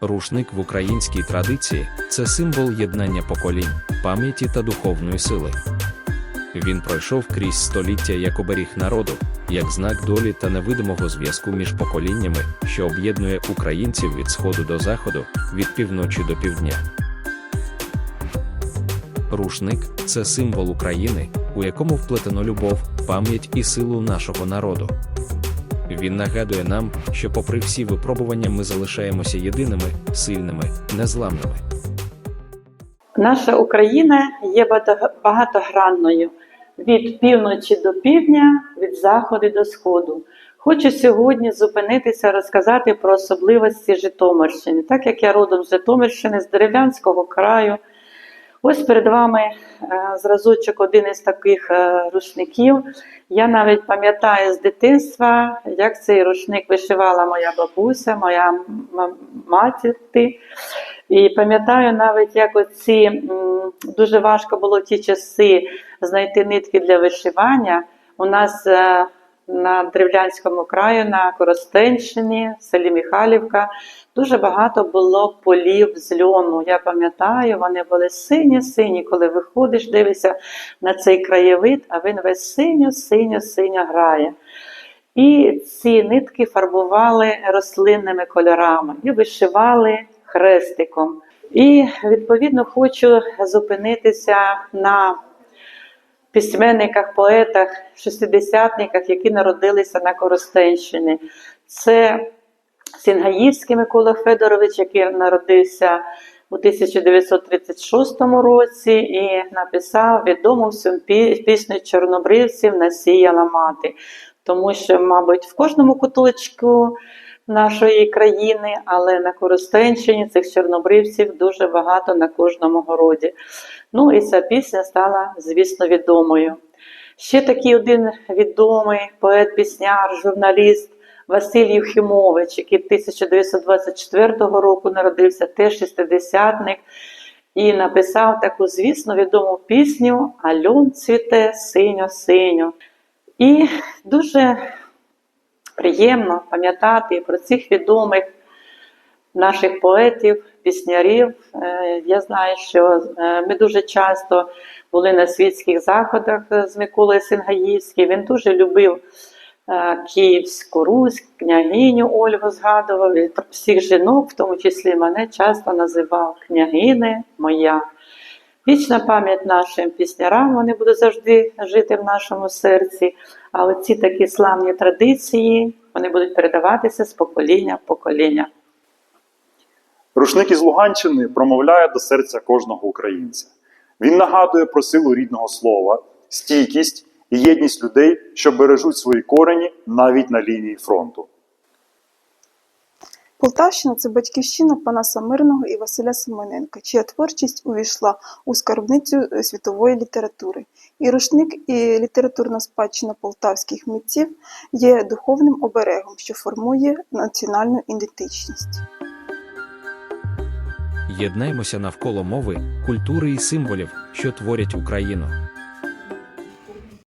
Рушник в українській традиції це символ єднання поколінь, пам'яті та духовної сили. Він пройшов крізь століття як оберіг народу, як знак долі та невидимого зв'язку між поколіннями, що об'єднує українців від сходу до заходу, від півночі до півдня. Рушник це символ України, у якому вплетено любов, пам'ять і силу нашого народу. Він нагадує нам, що, попри всі випробування, ми залишаємося єдиними, сильними, незламними. Наша Україна є багатогранною від півночі до півдня, від заходу до сходу. Хочу сьогодні зупинитися, розказати про особливості Житомирщини. Так як я родом з Житомирщини, з дерев'янського краю. Ось перед вами е, зразочок один із таких е, рушників. Я навіть пам'ятаю з дитинства, як цей рушник вишивала моя бабуся, моя м- матір. І пам'ятаю навіть, як оці дуже важко було в ті часи знайти нитки для вишивання. У нас е, на Древлянському краю, на Коростенщині, в селі Михайлівка, дуже багато було полів з льону. Я пам'ятаю, вони були сині-сині, коли виходиш, дивишся на цей краєвид, а він весь синьо-синьо-синьо грає. І ці нитки фарбували рослинними кольорами і вишивали хрестиком. І відповідно хочу зупинитися на письменниках, поетах, шестидесятниках, які народилися на Коростенщині. Це Сінгаївський Микола Федорович, який народився у 1936 році і написав відому всю пісню чорнобривців насіяла мати. Тому що, мабуть, в кожному куточку нашої країни, але на Коростенщині цих чорнобривців дуже багато на кожному городі. Ну і ця пісня стала, звісно, відомою. Ще такий один відомий поет-пісняр, журналіст Василь Євхімович, який 1924 року народився, теж шестидесятник, і написав таку, звісно, відому пісню Альон цвіте синьо-синьо. І дуже приємно пам'ятати про цих відомих наших поетів, піснярів. Е, Я знаю, що е, ми дуже часто були на світських заходах з Миколою Сингаївським. Він дуже любив е, Київську Русь, княгиню Ольгу згадував, і всіх жінок, в тому числі мене часто називав княгине моя. Вічна пам'ять нашим піснярам, вони будуть завжди жити в нашому серці. А оці такі славні традиції, вони будуть передаватися з покоління в покоління. Рушник із Луганщини промовляє до серця кожного українця. Він нагадує про силу рідного слова, стійкість і єдність людей, що бережуть свої корені навіть на лінії фронту. Полтавщина це батьківщина Панаса Мирного і Василя Семененка, чия творчість увійшла у скарбницю е, світової літератури. І рушник, і літературна спадщина полтавських митців є духовним оберегом, що формує національну ідентичність. Єднаймося навколо мови, культури і символів, що творять Україну.